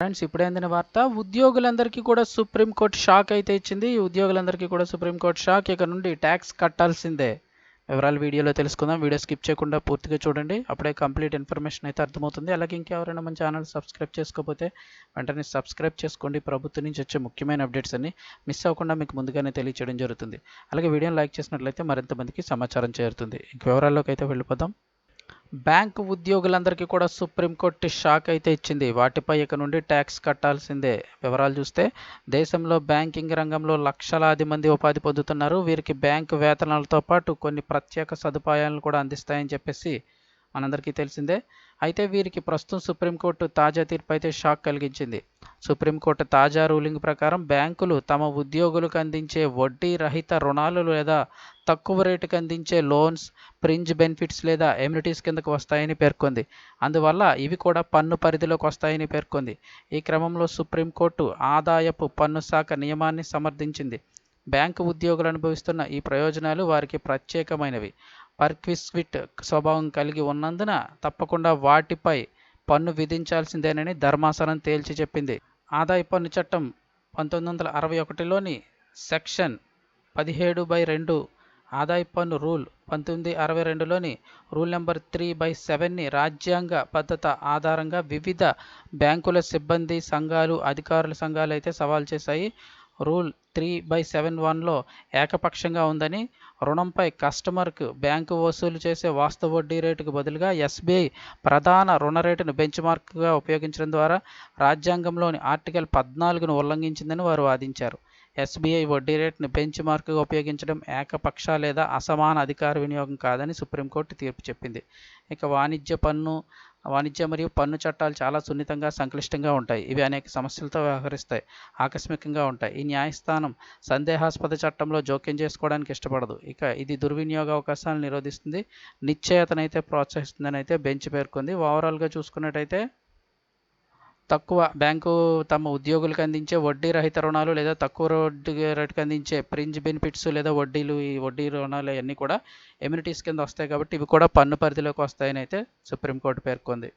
Friends ఇప్పుడు అందిన వార్త ఉద్యోగులందరికీ కూడా సుప్రీంకోర్టు షాక్ అయితే ఇచ్చింది. ఈ ఉద్యోగులందరికీ కూడా సుప్రీంకోర్టు షాక్. ఇక నుండి ట్యాక్స్ కట్టాల్సిందే. వివరాలు వీడియోలో తెలుసుకుందాం. వీడియో స్కిప్ చేయకుండా పూర్తిగా చూడండి. అప్పుడే కంప్లీట్ ఇన్ఫర్మేషన్ అయితే అర్థమవుతుంది. అలాగే ఇంకెవరైనా మన ఛానల్ సబ్స్క్రైబ్ చేసుకోకపోతే వెంటనే సబ్స్క్రైబ్ చేసుకోండి. ప్రభుత్వం నుంచి వచ్చే ముఖ్యమైన అప్డేట్స్ అన్ని మిస్ అవ్వకుండా మీకు ముందుగానే తెలియచేయడం జరుగుతుంది. అలాగే వీడియోని లైక్ చేసినట్లయితే మరింత మందికి సమాచారం చేరుతుంది. ఇంక వివరాల్లోకి అయితే వెళ్ళిపోదాం. బ్యాంకు ఉద్యోగులందరికీ కూడా సుప్రీంకోర్టు షాక్ అయితే ఇచ్చింది. వాటిపై ఇక నుండి ట్యాక్స్ కట్టాల్సిందే. వివరాలు చూస్తే దేశంలో బ్యాంకింగ్ రంగంలో లక్షలాది మంది ఉపాధి పొందుతున్నారు. వీరికి బ్యాంకు వేతనాలతో పాటు కొన్ని ప్రత్యేక సదుపాయాలను కూడా అందిస్తాయని చెప్పేసి మనందరికీ తెలిసిందే. అయితే వీరికి ప్రస్తుతం సుప్రీంకోర్టు తాజా తీర్పు అయితే షాక్ కలిగించింది. సుప్రీంకోర్టు తాజా రూలింగ్ ప్రకారం బ్యాంకులు తమ ఉద్యోగులకు అందించే వడ్డీ రహిత రుణాలు లేదా తక్కువ రేటుకి అందించే లోన్స్ ప్రింజ్ బెనిఫిట్స్ లేదా ఎమ్యూనిటీస్ కిందకు వస్తాయని పేర్కొంది. అందువల్ల ఇవి కూడా పన్ను పరిధిలోకి వస్తాయని పేర్కొంది. ఈ క్రమంలో సుప్రీంకోర్టు ఆదాయపు పన్ను శాఖ నియమాన్ని సమర్థించింది. బ్యాంకు ఉద్యోగులు అనుభవిస్తున్న ఈ ప్రయోజనాలు వారికి ప్రత్యేకమైనవి. పర్క్విస్విట్ స్వభావం కలిగి ఉన్నందున తప్పకుండా వాటిపై పన్ను విధించాల్సిందేనని ధర్మాసనం తేల్చి చెప్పింది. ఆదాయ పన్ను చట్టం పంతొమ్మిది వందల అరవై ఒకటిలోని సెక్షన్ పదిహేడు బై రెండు ఆదాయ పన్ను రూల్ పంతొమ్మిది అరవై రెండులోని రూల్ నెంబర్ త్రీ బై సెవెన్ని రాజ్యాంగ పద్ధత ఆధారంగా వివిధ బ్యాంకుల సిబ్బంది సంఘాలు అధికారుల సంఘాలు అయితే సవాల్ చేశాయి. రూల్ త్రీ బై సెవెన్ వన్లో ఏకపక్షంగా ఉందని రుణంపై కస్టమర్కు బ్యాంకు వసూలు చేసే వాస్తవ వడ్డీ రేటుకు బదులుగా ఎస్బీఐ ప్రధాన రుణ రేటును బెంచ్ మార్క్గా ఉపయోగించడం ద్వారా రాజ్యాంగంలోని ఆర్టికల్ పద్నాలుగును ఉల్లంఘించిందని వారు వాదించారు. ఎస్బీఐ వడ్డీ రేటును బెంచ్ మార్క్గా ఉపయోగించడం ఏకపక్ష లేదా అసమాన అధికార వినియోగం కాదని సుప్రీంకోర్టు తీర్పు చెప్పింది. ఇక వాణిజ్య పన్ను వాణిజ్య మరియు పన్ను చట్టాలు చాలా సున్నితంగా సంక్లిష్టంగా ఉంటాయి. ఇవి అనేక సమస్యలతో వ్యవహరిస్తాయి. ఆకస్మికంగా ఉంటాయి. ఈ న్యాయస్థానం సందేహాస్పద చట్టంలో జోక్యం చేసుకోవడానికి ఇష్టపడదు. ఇక ఇది దుర్వినియోగ అవకాశాలను నిరోధిస్తుంది. నిశ్చయతనైతే ప్రోత్సహిస్తుందని అయితే బెంచ్ పేర్కొంది. ఓవరాల్గా చూసుకున్నట్టయితే తక్కువ బ్యాంకు తమ ఉద్యోగులకు అందించే వడ్డీ రహిత రుణాలు లేదా తక్కువ వడ్డీ రేటుకి అందించే ప్రింజ్ బెనిఫిట్స్ లేదా వడ్డీలు ఈ వడ్డీ రుణాలు అన్నీ కూడా ఎమ్యూనిటీస్ కింద వస్తాయి కాబట్టి ఇవి కూడా పన్ను పరిధిలోకి వస్తాయని అయితే సుప్రీంకోర్టు పేర్కొంది.